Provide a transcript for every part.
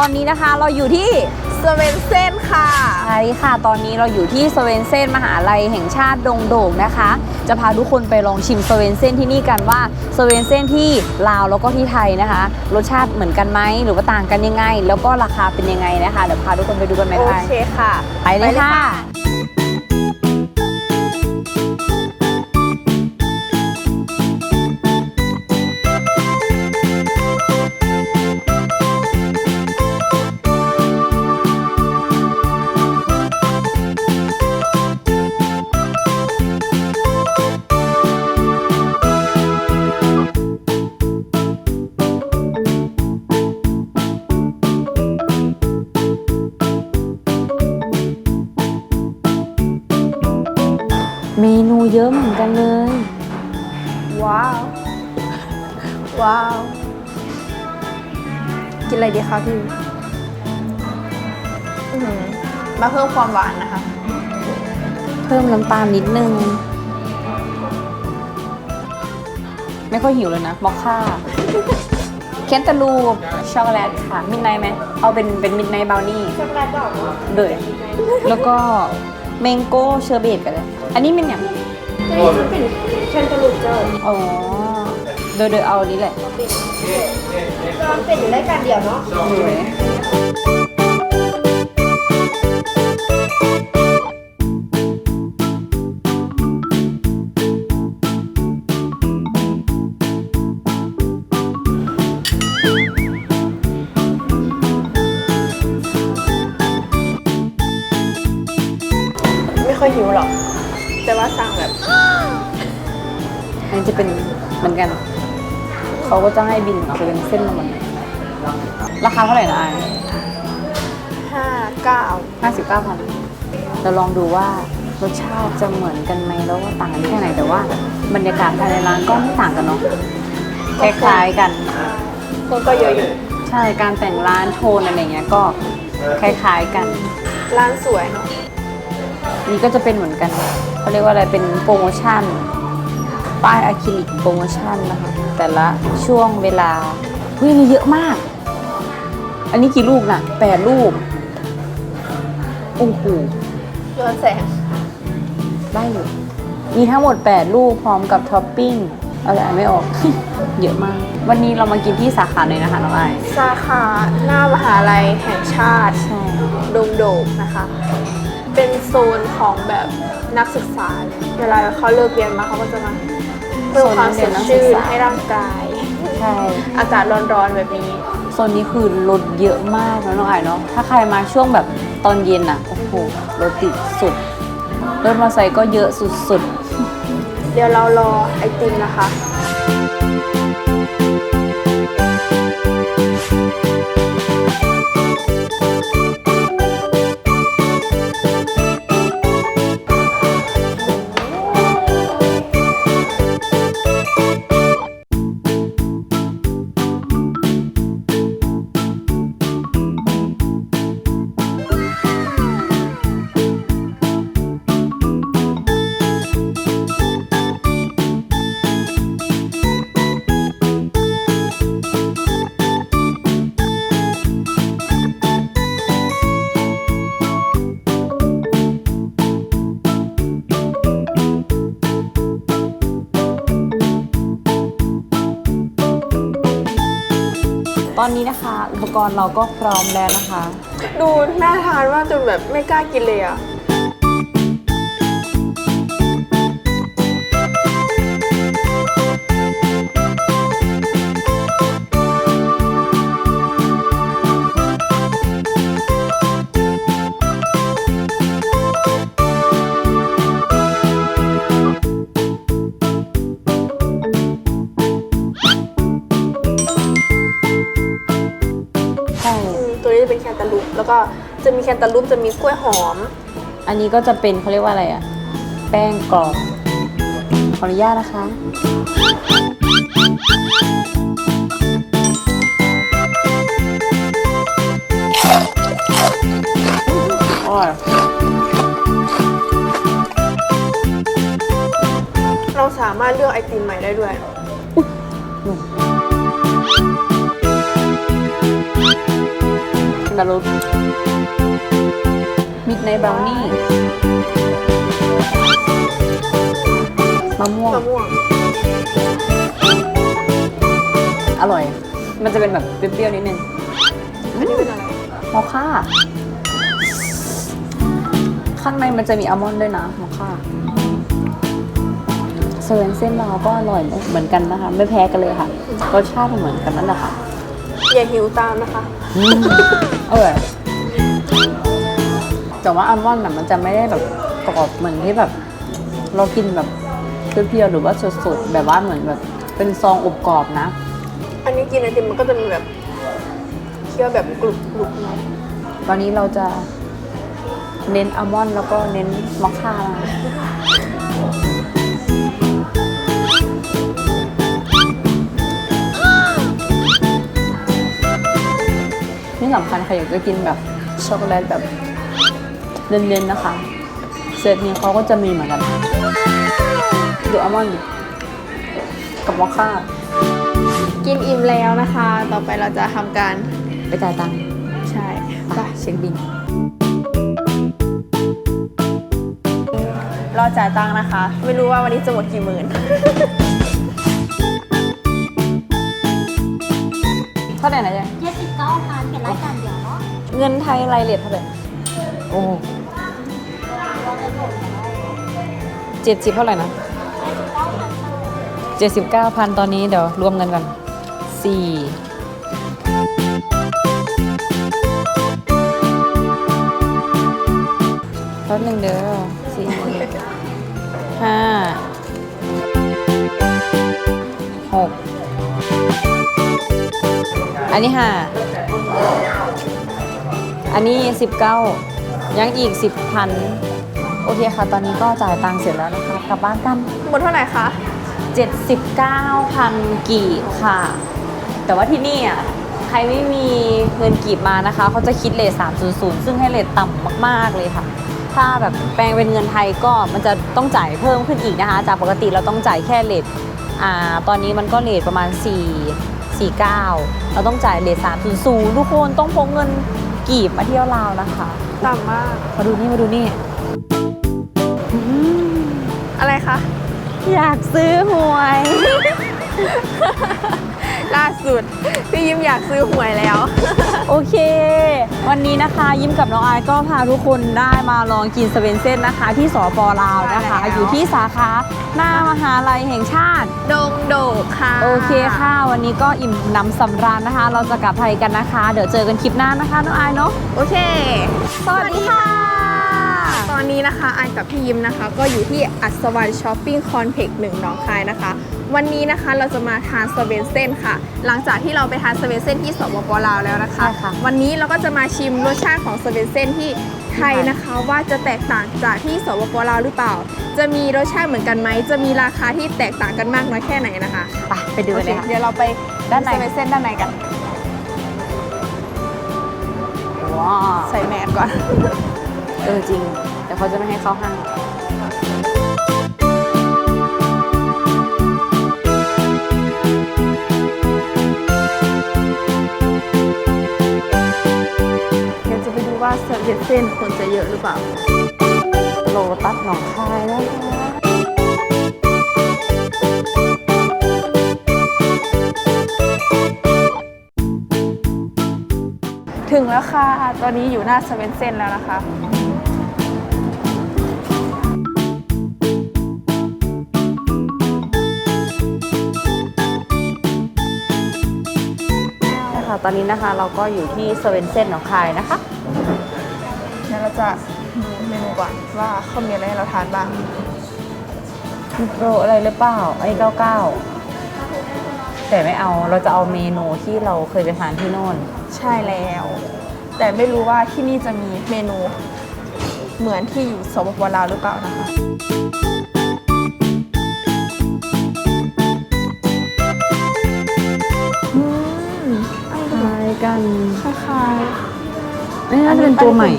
อนนี้นะคะเราอยู่ที่สเวนเซนค่ะใช่ค่ะ ตอนนี้เราอยู่ที่สเวนเซนมหาลัยแห่งชาติดงโด่งนะคะ จะพาทุกคนไปลองชิมสเวนเซนที่นี่กันว่าสเวนเซนที่ลาวแล้วก็ที่ไทยนะคะ รสชาติเหมือนกันไหมหรือว่าต่างกันยังไง แล้วก็ราคาเป็นยังไงนะคะเดี๋ยวพาทุกคนไปดูกันไหมโอคะเคค่ะ ไปเลยค่ะ กินอะไรดีคะพี่อื้อหือมาเพิ่มความหวานนะคะ เพิ่มน้ำตาลนิดนึง ไม่ค่อยหิวเลยนะมอคค่าเคนตาลูปช็อกโกแลตค่ะมิดไนท์ไหมเอาเป็นเป็นมิดไนท์บราวนี่ช็อกโกแลตดอกเดยแล้วก็เมงโก้เชอร์เบตกันเลย อันนี้เป็นอย่างนี่คือเป็นแคนตาลูปเจ้าอ๋อ โดยโดยเอานี้แหละมันเป็นอยู่ได้การเดียวเนาะไม่ค่อยหิวหรอก แต่ว่าสั่งแบบ อันนี้จะเป็นเหมือนกัน เขาก็จะให้บินจะเป็นเส้นมาหมดเลยราคาเท่าไหร่นะไอห้าเก้าห้าสิบเก้าพันเราลองดูว่ารสชาติจะเหมือนกันไหมแล้วว่าต่างกันแค่ไหนแต่ว่าบรรยากาศภายในร้านก็ไม่ต่างกันเนาะคล้ายๆกันคนก็เยอะอยู่ใช่การแต่งร้านโทนอะไรเงี้ยก็คล้ายๆกัน ร้านสวยเนาะนี่ก็จะเป็นเหมือนกันเขาเรียกว่าอะไรเป็นโปรโมชั่น ป้ายอะคริลิกโปรโมชั่นนะคะ แต่ละช่วงเวลาเฮ้ยมีเยอะมาก อันนี้กี่ลูกน่ะแปดลูกโอ้โหเรือนแสงได้อยู่มีทั้งหมด 8 ลูกพร้อมกับท็อปปิ้งอะไรอ่านไม่ออก เยอะมาก วันนี้เรามากินที่สาขาไหนนะคะน้องไอายสาขาหน้ามหาลัยแห่งชาติใช่ดงโดกนะคะ เป็นโซนของแบบนักศึกษาเลยเวลาเขาเลิกเรียนมาเขาก็จะมา เพิ่มความสดชื่นให้ร่างกาย ใช่ อากาศร้อนๆแบบนี้ โซนนี้คือรถเยอะมากนะน้องไอายเนาะ ถ้าใครมาช่วงแบบตอนเย็นอะโอ้โห รถติดสุด รถมอเตอร์ไซค์ก็เยอะสุดเดี๋ยวเรารอไอติมนะคะ ตอนนี้นะคะ อุปกรณ์เราก็พร้อมแล้วนะคะ ดูน่าทานมากจนแบบไม่กล้ากินเลยอะ แคนตาลูปแล้วก็จะมีแคนตาลูปจะมีกล้วยหอม อันนี้ก็จะเป็นเขาเรียกว่าอะไรอะแป้งกรอบขออนุญาตนะคะอร่อยเราสามารถเลือกไอติมใหม่ได้ด้วย ดารุมิดในบราวนี่มะม่วง มะม่วง อร่อย มันจะเป็นแบบเปรี้ยวๆนิดนึงอันนี้เป็นอะไรมอคค่า ข้างในมันจะมีอัลมอนด์ด้วยนะมอคค่าเซเว่นเส้นเราก็อร่อยเหมือนกันนะคะ ไม่แพ้กันเลยค่ะ รสชาติเหมือนกันนั่นแหละค่ะ อย่าหิวตามนะคะ อืมอร่อยแต่ว่าอัลมอนด์น่ะมันจะไม่ได้แบบกรอบเหมือนที่แบบ เรากินแบบเพียวๆหรือว่าสดๆแบบว่าเหมือนแบบ เป็นซองอบกรอบนะ อันนี้กินไอติมมันก็จะมีแบบเคี้ยวแบบกรุบกรุบหน่อยตอนนี้เราจะเน้นอัลมอนด์แล้วก็เน้นมอคค่านะ นี่สำคัญใครอยากจะกินแบบช็อกโกแลตแบบเน้นๆนะคะ เซตนี้เขาก็จะมีเหมือนกันดูอัลมอนด์ดิกับมอคค่ากินอิ่มแล้วนะคะ ต่อไปเราจะทำการไปจ่ายตังค์ใช่ไปเช็คบินรอจ่ายตังค์นะคะ ไม่รู้ว่าวันนี้จะหมดกี่หมื่นเท่าไหร่นะจ๊ะ เงินไทยรายเลทเท่าไหร่โอ้เจ็ดสิบเท่าไหร่นะเจ็ดสิบเก้าพันตอนนี้เดี๋ยวรวมเงินกันสี่แป๊บหนึ่งเด้อสี่ห้าหกอันนี้ห้า อันนี้ 19 ยังอีก 10พันโอเคค่ะ ตอนนี้ก็จ่ายตังค์เสร็จแล้วนะคะ กลับบ้านกัน หมดเท่าไหร่คะ 79,000กีบค่ะ แต่ว่าที่นี่อะใครไม่มีเงินกีบมานะคะ เขาจะคิดเลท300 ซึ่งให้เลทต่ำมากๆเลยค่ะ ถ้าแบบแปลงเป็นเงินไทยก็มันจะต้องจ่ายเพิ่มขึ้นอีกนะคะ จากปกติเราต้องจ่ายแค่เลทอ่าตอนนี้มันก็เลทประมาณ 4 49 เราต้องจ่ายเลท300 ทุกคนต้องพกเงิน กีบมาเที่ยวลาวนะคะ ต่ำมาก มาดูนี่มาดูนี่อื้อหืออะไรคะ อยากซื้อหวย ล่าสุดพี่ยิ้มอยากซื้อหวยแล้ว โอเค วันนี้นะคะยิ้มกับน้องอายก็พาทุกคนได้มาลองกินสเวนเซ่นนะคะ ที่สปลาวนะคะ ใช่แล้ว อยู่ที่สาขาหน้ามหาลัยแห่งชาติ ดงโดกค่ะโอเคค่ะ วันนี้ก็อิ่มหน้ำสำราญนะคะ เราจะกลับไทยกันนะคะ เดี๋ยวเจอกันคลิปหน้านะคะน้องอายเนาะโอเค สวัสดีค่ะ ตอนนี้นะคะอันกับพี่ยิ้มนะคะ ก็อยู่ที่อัศวรรณช้อปปิ้งคอนเพล็กซ์หนึ่งหนองคายนะคะ วันนี้นะคะเราจะมาทานสเวนเซ่นค่ะ หลังจากที่เราไปทานสเวนเซ่นที่สปปลาวแล้วนะคะ ใช่ค่ะ วันนี้เราก็จะมาชิมรสชาติของสเวนเซ่นที่ไทยนะคะว่าจะแตกต่างจากที่สปปลาวหรือเปล่า จะมีรสชาติเหมือนกันไหมจะมีราคาที่แตกต่างกันมากน้อยแค่ไหนนะคะไปไปดูกันเลยค่ะโอเคเดี๋ยวเราไปด้านใน สเวนเซ่นด้านในกัน ว้าวใส่แมสก่อน เออจริง แต่เขาจะไม่ให้เข้าห้าง ว่าสเวนเซ่นคนจะเยอะหรือเปล่า โลตัสหนองคายนะคะถึงแล้วค่ะ ตอนนี้อยู่หน้าสเวนเซนแล้วนะคะใช่ค่ะตอนนี้นะคะเราก็อยู่ที่สเวนเซนหนองคายนะคะ จะดูเมนูก่อนว่าเขามีอะไรให้เราทานบ้างมีโปรอะไรหรือเปล่าไอ้เก้าเก้าแต่ไม่เอาเราจะเอาเมนูที่เราเคยไปทานที่โน่น ใช่แล้ว แต่ไม่รู้ว่าที่นี่จะมีเมนูเหมือนที่อยู่สปปลาวหรือเปล่านะคะอืมคล้ายกัน คล้ายอันนี้น่าจะเป็นตัวใหม่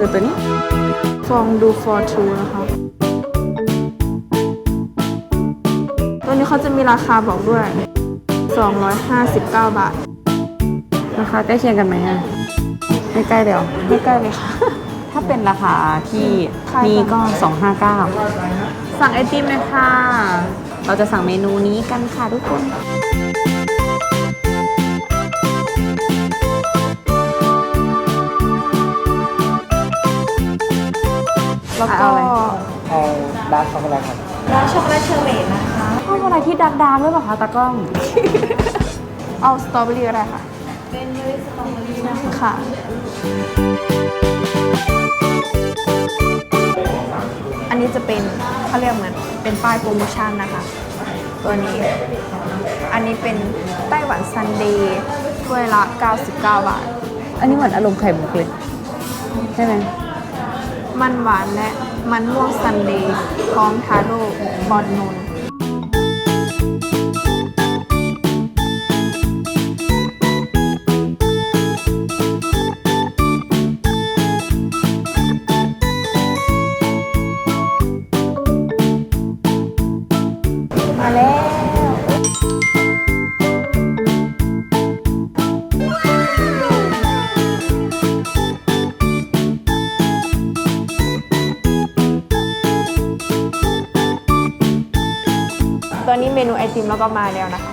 คือตัวนี้ๆฟองดูฟอร์ทูนะคะตัวนี้เขาจะมีราคาบอกด้วย 259 บาท ราคาใกล้เคียงกันไหมอะไม่ใกล้เดี๋ยวไม่ใกล้เลยค่ะ ถ้าเป็นราคาที่คล้ายกันนี่ก็ 259 สั่งไอติมเลยค่ะ เราจะสั่งเมนูนี้กันค่ะทุกคน แล้วก็เอาอะไร เอาดาร์กช็อกโกแลตครับแล้วช็อกโกแลตเชอร์เบตนะคะชอบอะไรที่ดักดามด้วยเปล่าคะตากล้อง เอาสตรอเบอรี่อะไรค่ะ เป็นเบอรี่สตรอเบอรี่ค่ะ อันนี้จะเป็นเขาเรียกเหมือนเป็นป้ายโปรโมชั่นนะคะ ตัวนี้ อันนี้เป็นไต้หวันซันเดย์ถ้วยละ 99 บาท อันนี้เหมือนอารมณ์ไข่มุกเลย ใช่ไหม มันหวานและมันม่วงซันเดย์พร้อมทาโร่บอลนูน ก็มาแล้วนะคะ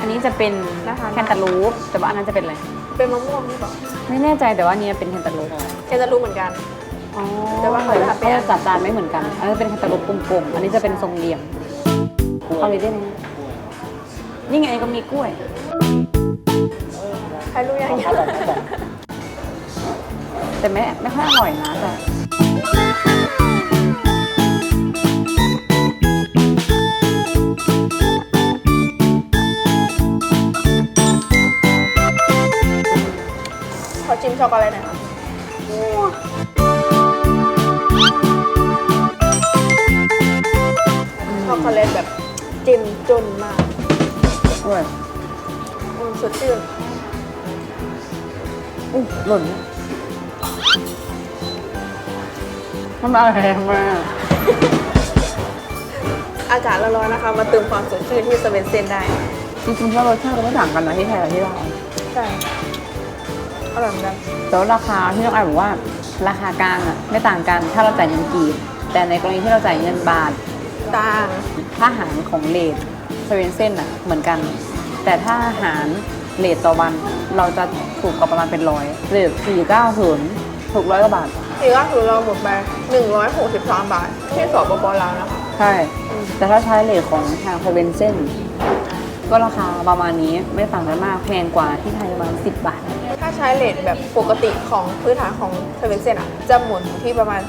อันนี้จะเป็นนะคะ แคนตาลูป แต่ว่าอันนั้นจะเป็นอะไร เป็นมะม่วงหรือเปล่าไม่แน่ใจแต่ว่าอันนี้เป็นแคนตาลูปแกจะรู้เหมือนกันอ๋อแต่ว่าเหมือนกับเป็นก็จัดจานไม่เหมือนกัน อันนี้เป็นแคนตาลูปกลมๆ อันนี้จะเป็นทรงเหลี่ยมเอาเลยได้ไหมนี่ไงก็มีกล้วยใครรู้ยังเอาแบบแบบแต่ไม่ไม่ค่อยอร่อยนะแต่ ชิมช็อกโกแลตหน่อยค่ะช็อกโกแลตแบบเจิ้มจนมากอร่อยอืมสดชื่นอุ้ยหล่นเนี่ยมันมาแรงมาก อากาศร้อนๆนะคะ มาเติมความสดชื่นที่สเวนเซนได้ จริงๆแล้วรสชาติก็ไม่ต่างกันนะที่ไทยกับที่ลาวใช่ อร่อยเหมือนกันแต่ว่าราคาที่น้องไอายบอกว่าราคากลางอะไม่ต่างกันถ้าเราจ่ายเงินกีบ แต่ในกรณีที่เราจ่ายเงินบาทต่างถ้าหารของเลทสเวนเซนอะเหมือนกัน แต่ถ้าหารเลทต่อวันเราจะถูกกว่าประมาณเป็นร้อยเลทสี่เก้าศูนย์ถูกร้อยกว่าบาททีก็คือเราหมดไป163 บาท ที่สปปลาวนะคะ ใช่ แต่ถ้าใช้เลทของทางสเวนเซนก็ราคาประมาณนี้ไม่ต่างกันมากแพงกว่าที่ไทยประมาณสิบบาทถ้า ใช้เลทแบบปกติของพื้นฐานของสเวนเซนอะ จะหมุนอยู่ที่ประมาณ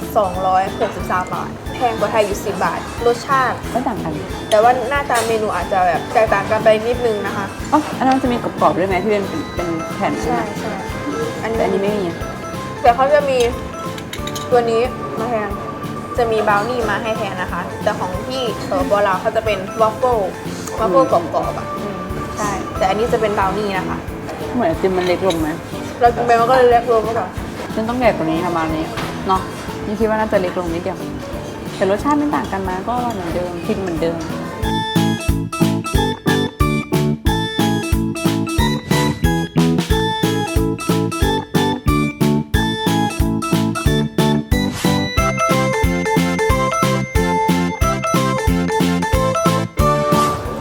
263 บาท แพงกว่าไทยอยู่ 10 บาท รสชาติไม่ต่างกันแต่ว่าหน้าตาเมนูอาจจะแบบแตกต่างกันไปนิดนึงนะคะ อ๋ออันนั้นมันจะมีกรอบๆด้วยไหมที่เป็นเป็นเป็นแผ่นใช่ใช่อันแต่อันนี้นี้ไม่มีแต่เขาจะมีตัวนี้มาแทน จะมีบราวนี่มาให้แทนนะคะ แต่ของที่เออบอลาวเขาจะเป็นวอฟเฟิลวอฟเฟิลกรอบๆอะอืมใช่ แต่อันนี้จะเป็นบราวนี่นะคะ เหมือนไอติมมันเล็กลงไหม เรากินไปมันก็เลยเล็กลงก็แบบฉันต้องใหญ่กว่านี้ประมาณนี้เนาะนี่คิดว่าน่าจะเล็กลงนิดเดียวแต่รสชาติไม่ต่างกันนะก็เหมือนเดิมกินเหมือนเดิม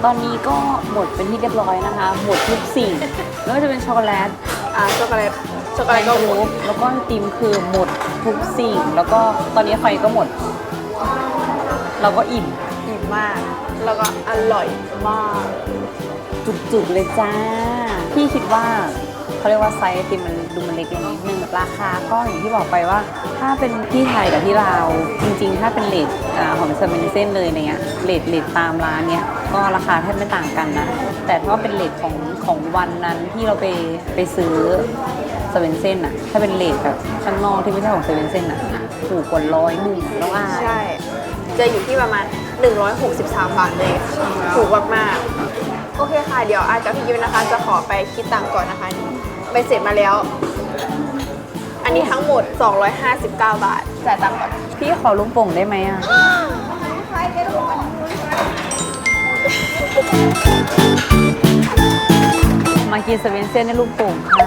ตอนนี้ก็หมดเป็นที่เรียบร้อยนะคะ หมดทุกสิ่งไม่ว่าจะเป็นช็อกโกแลต อ่าช็อกโกแลตช็อกโกแลตก็ก็หหมมดดแล้วก็ไอติมคือหมดทุกสิ่ง แล้วก็ตอนนี้ไฟก็หมด เราก็อิ่ม อิ่มมาก แล้วก็อร่อยมาก จุกๆเลยจ้า พี่คิดว่าเขาเรียกว่าไซส์ไอติมมัน ดูมันเล็กลงนิดนึงราคาก็อย่างที่บอกไปว่า ถ้าเป็นที่ไทยกับที่ลาวจริงๆ ถ้าเป็นเลทอ่าของเซเว่นเซนเลยเนี่ยเลทเลทตามร้านเนี่ยก็ราคาแทบไม่ต่างกันนะ แต่ถ้าเป็นเลทของของวันนั้นที่เราไปไปซื้อเซเว่นเซนอะถ้าเป็นเลทแบบข้างนอกที่ไม่ใช่ของเซเว่นเซนอะถูกกว่าร้อยหนึ่งแล้วอะใช่จะอยู่ที่ประมาณ 163 บาทเลยถูกมากๆโอเคค่ะ เดี๋ยวอาจกับพี่ยิ้มนะคะ จะขอไปคิดตังค์ก่อนนะคะ ไปเสร็จมาแล้ว อันนี้ทั้งหมด 259 บาทจ่ายตังค์ก่อนพี่ขอลุงโป่งได้ไหมอะ มากินสเวนเซ่นในลูกโป่งค่ะ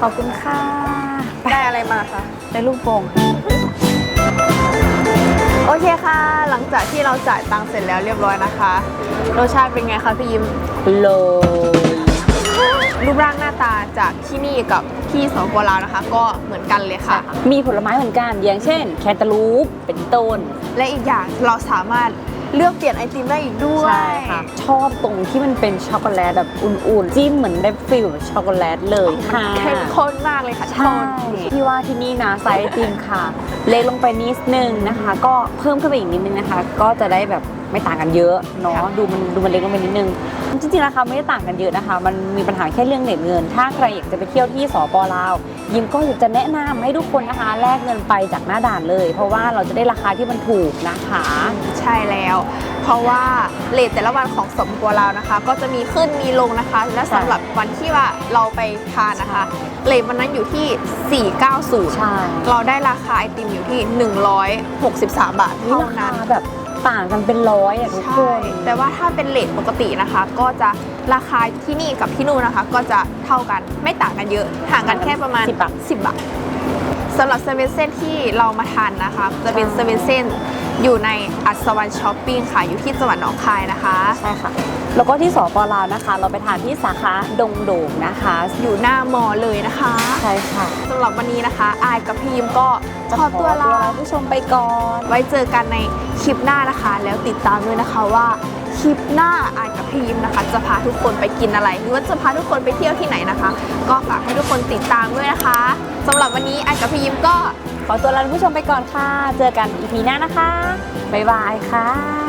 ขอบคุณค่ะได้อะไรมาคะ ในลูกโป่งค่ะโอเคค่ะ หลังจากที่เราจ่ายตังค์เสร็จแล้วเรียบร้อยนะคะ รสชาติเป็นไงคะพี่ยิ้มเลย รูปร่างหน้าตาจากที่นี่กับที่สปปลาวนะคะ ก็เหมือนกันเลยค่ะ มีผลไม้เหมือนกันอย่างเช่น แคนตาลูปเป็นต้น และอีกอย่างเราสามารถเลือกเปลี่ยนไอติมได้อีกด้วย ใช่ค่ะ ชอบตรงที่มันเป็นช็อกโกแลตแบบอุ่นๆ จิ้มเหมือนได้ฟิลแบบช็อกโกแลตเลยมันค่ะ เข้มข้นมากเลยค่ะทุกคใช่นที่ว่าที่นี่นะไซส์ไอติมค่ะ เล็กลงไปนิดนึงนะคะ ก็เพิ่มขึ้นไปอีกนิดนึงนะคะ ก็จะได้แบบ ไม่ต่างกันเยอะเนาะค่ะดูมันดูมันเล็กลงไปนิดนึงจริงๆราคาไม่ได้ต่างกันเยอะนะคะ มันมีปัญหาแค่เรื่องเน็ตเงิน ถ้าใครอยากจะไปเที่ยวที่สปลาว ยิมก็อยากจะแนะนำให้ทุกคนนะคะแลกเงินไปจากหน้าด่านเลย เพราะว่าเราจะได้ราคาที่มันถูกนะคะ ใช่แล้ว เพราะว่าเลทแต่ละวันของสมบัวเรานะคะ ก็จะมีขึ้นมีลงนะคะ และสำหรับวันที่ว่าเราไปทานนะคะเลทวันนั้นอยู่ที่ 490ใช่เราได้ราคาไอติมอยู่ที่ 163 บาทนี่เท่าราคานั้นแบบ ต่างกันเป็นร้อยอะทุกคใช่น แต่ว่าถ้าเป็นเลทปกตินะคะ ก็จะราคาที่นี่กับที่นู่นนะคะ ก็จะเท่ากันไม่ต่างกันเยอะห่างกันแค่ประมาณ10บาท 10บาทสำหรับเซเว่นเซนที่เรามาทานนะคะ จะเป็นใช่เซเว่นเซนอยู่ในอัศวรรณช้อปปิ้งค่ะอยู่ที่จังหวัดหนองคายนะคะ ใช่ค่ะ แล้วก็ที่สปลาวนะคะ เราไปทานที่สาขาดงโด่งนะคะอยู่หน้ามอเลยนะคะ ใช่ค่ะ สำหรับวันนี้นะคะ อายกับพีมก็ ขอตัวลาผู้ชมไปก่อน ไว้เจอกันในคลิปหน้านะคะ แล้วติดตามด้วยนะคะว่าคลิปหน้าอานกับพี่ยิ้มนะคะ จะพาทุกคนไปกินอะไร หรือว่าจะพาทุกคนไปเที่ยวที่ไหนนะคะ ก็ฝากให้ทุกคนติดตามด้วยนะคะสำหรับวันนี้อานกับพี่ยิ้มก็ ขอตัวลาผู้ชมไปก่อนค่ะ เจอกันอีพีหน้านะคะบ๊ายบายค่ะ